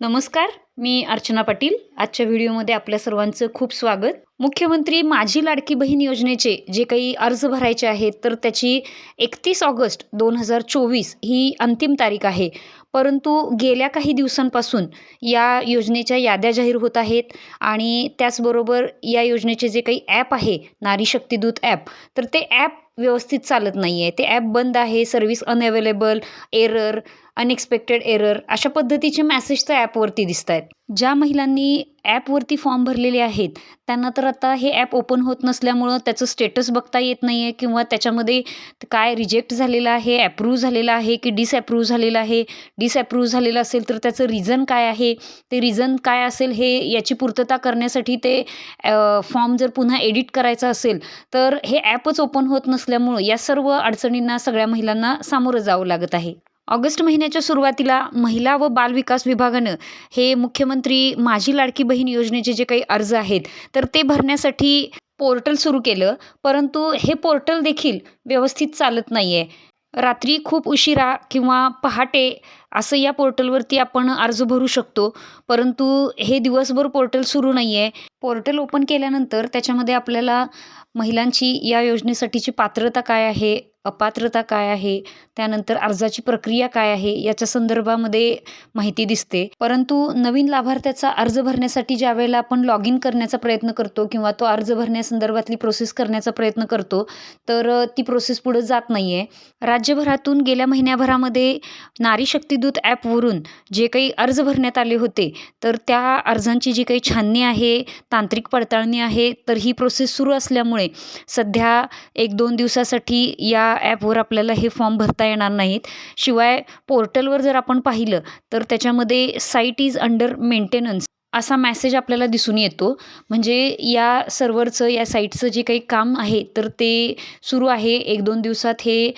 नमस्कार मी अर्चना पाटील. आजच्या व्हिडिओमध्ये आपल्या सर्वांचं खूप स्वागत. मुख्यमंत्री माझी लाडकी बहीण योजनेचे जे काही अर्ज भरायचे आहेत तर त्याची एकतीस ऑगस्ट दोन हजार चोवीस ही अंतिम तारीख आहे. परंतु गेल्या काही दिवसांपासून या योजनेच्या याद्या जाहीर होत आहेत आणि त्याचबरोबर या योजनेचे जे काही ॲप आहे नारी शक्तीदूत ॲप तर ते ॲप व्यवस्थित चालत नाही आहे ते ॲप बंद आहे service unavailable error unexpected error अशा पद्धतीचे मॅसेज त्या ॲपवरती दिसत आहेत ज्या महिलांनी ॲपवरती फॉर्म भरलेले आहेत त्यांना तर आता हे ॲप ओपन होत नसल्यामुळं त्याचं स्टेटस बघता येत नाही आहे किंवा त्याच्यामध्ये काय रिजेक्ट झालेलं आहे ॲप्रूव्ह झालेलं आहे की डिसॲप्रूव्ह झालेलं आहे डिसॲप्रूव्ह झालेलं असेल तर त्याचं रिझन काय आहे ते रिझन काय असेल हे याची पूर्तता करण्यासाठी ते फॉर्म जर पुन्हा एडिट करायचा असेल तर हे ॲपच ओपन होत नसल्यामुळं या सर्व अडचणींना सगळ्या महिलांना सामोरं जावं लागत आहे. ऑगस्ट महिन्याच्या सुरुवातीला महिला व बालविकास विभागानं हे मुख्यमंत्री माझी लाडकी बहीण योजनेचे जे काही अर्ज आहेत तर ते भरण्यासाठी पोर्टल सुरू केलं परंतु हे पोर्टल देखील व्यवस्थित चालत नाही आहे रात्री खूप उशिरा किंवा पहाटे असं या पोर्टलवरती आपण अर्ज भरू शकतो. परंतु हे दिवसभर पोर्टल सुरू नाही आहे पोर्टल ओपन केल्यानंतर त्याच्यामध्ये आपल्याला महिलांची या योजनेसाठीची पात्रता काय आहे अपात्रता काय आहे त्यानंतर अर्जाची प्रक्रिया काय आहे याच्या संदर्भामध्ये माहिती दिसते. परंतु नवीन लाभार्थ्याचा अर्ज भरण्यासाठी ज्या वेळेला आपण लॉग इन करण्याचा प्रयत्न करतो किंवा तो अर्ज भरण्यासंदर्भातली प्रोसेस करण्याचा प्रयत्न करतो तर ती प्रोसेस पुढं जात नाही आहे राज्यभरातून गेल्या महिन्याभरामध्ये नारी विद्युत ॲपवरून जे काही अर्ज भरण्यात आले होते तर त्या अर्जांची जी काही छाननी आहे तांत्रिक पडताळणी आहे तर ही प्रोसेस सुरू असल्यामुळे सध्या एक दोन दिवसासाठी या ॲपवर आपल्याला हे फॉर्म भरता येणार नाहीत. शिवाय पोर्टलवर जर आपण पाहिलं तर त्याच्यामध्ये साईट इज अंडर मेंटेनन्स असा मॅसेज आपल्याला दिसून येतो. म्हणजे या सर्व्हरचं या साईटचं जे काही काम आहे तर ते सुरू आहे. एक दोन दिवसात हे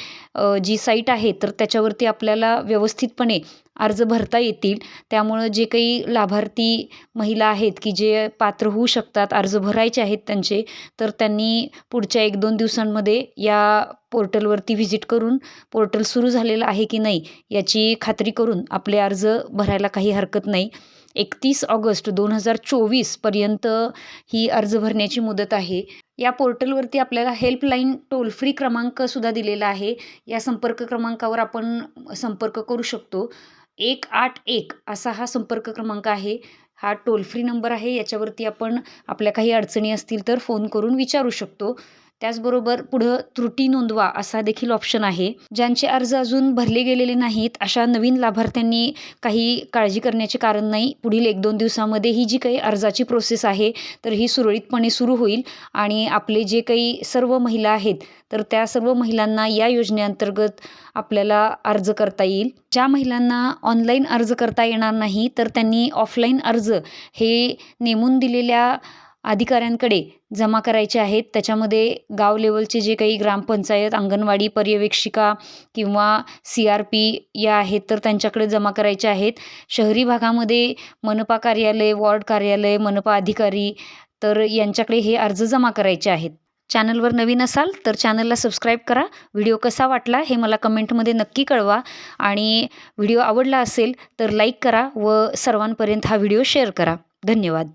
जी साईट आहे तर त्याच्यावरती आपल्याला व्यवस्थितपणे अर्ज भरता येतील. त्यामुळं जे काही लाभार्थी महिला आहेत की जे पात्र होऊ शकतात अर्ज भरायचे आहेत त्यांचे तर त्यांनी पुढच्या एक दोन दिवसांमध्ये या पोर्टलवरती व्हिजिट करून पोर्टल सुरू झालेलं आहे की नाही याची खात्री करून आपले अर्ज भरायला काही हरकत नाही. एकतीस ऑगस्ट दोन हजार चोवीसपर्यंत ही अर्ज भरण्याची मुदत आहे. या पोर्टलवरती आपल्याला हेल्पलाईन टोल फ्री क्रमांकसुद्धा दिलेला आहे. या संपर्क क्रमांकावर आपण संपर्क करू शकतो. एक आठ एक असा हा संपर्क क्रमांक आहे. हा टोल फ्री नंबर आहे. याच्यावरती आपण आपल्या काही अडचणी असतील तर फोन करून विचारू शकतो. त्याचबरोबर पुढं त्रुटी नोंदवा असा देखील ऑप्शन आहे. ज्यांचे अर्ज अजून भरले गेलेले नाहीत अशा नवीन लाभार्थ्यांनी काही काळजी करण्याचे कारण नाही. पुढील एक दोन दिवसामध्ये ही जी काही अर्जाची प्रोसेस आहे तर ही सुरळीतपणे सुरू होईल. आणि आपले जे काही सर्व महिला आहेत तर त्या सर्व महिलांना या योजनेअंतर्गत आपल्याला अर्ज करता येईल. ज्या महिलांना ऑनलाईन अर्ज करता येणार नाही तर त्यांनी ऑफलाईन अर्ज हे नेमून दिलेल्या अधिकाऱ्यांकडे जमा करायचे आहेत. त्याच्यामध्ये गाव लेवलचे जे काही ग्रामपंचायत अंगणवाडी पर्यवेक्षिका किंवा सी आर पी या आहेत तर त्यांच्याकडे जमा करायचे आहेत. शहरी भागामध्ये मनपा कार्यालय वॉर्ड कार्यालय मनपा अधिकारी तर यांच्याकडे हे अर्ज जमा करायचे आहेत. चॅनलवर नवीन असाल तर चॅनलला सबस्क्राईब करा. व्हिडिओ कसा वाटला हे मला कमेंटमध्ये नक्की कळवा. आणि व्हिडिओ आवडला असेल तर लाईक करा व सर्वांपर्यंत हा व्हिडिओ शेअर करा. धन्यवाद.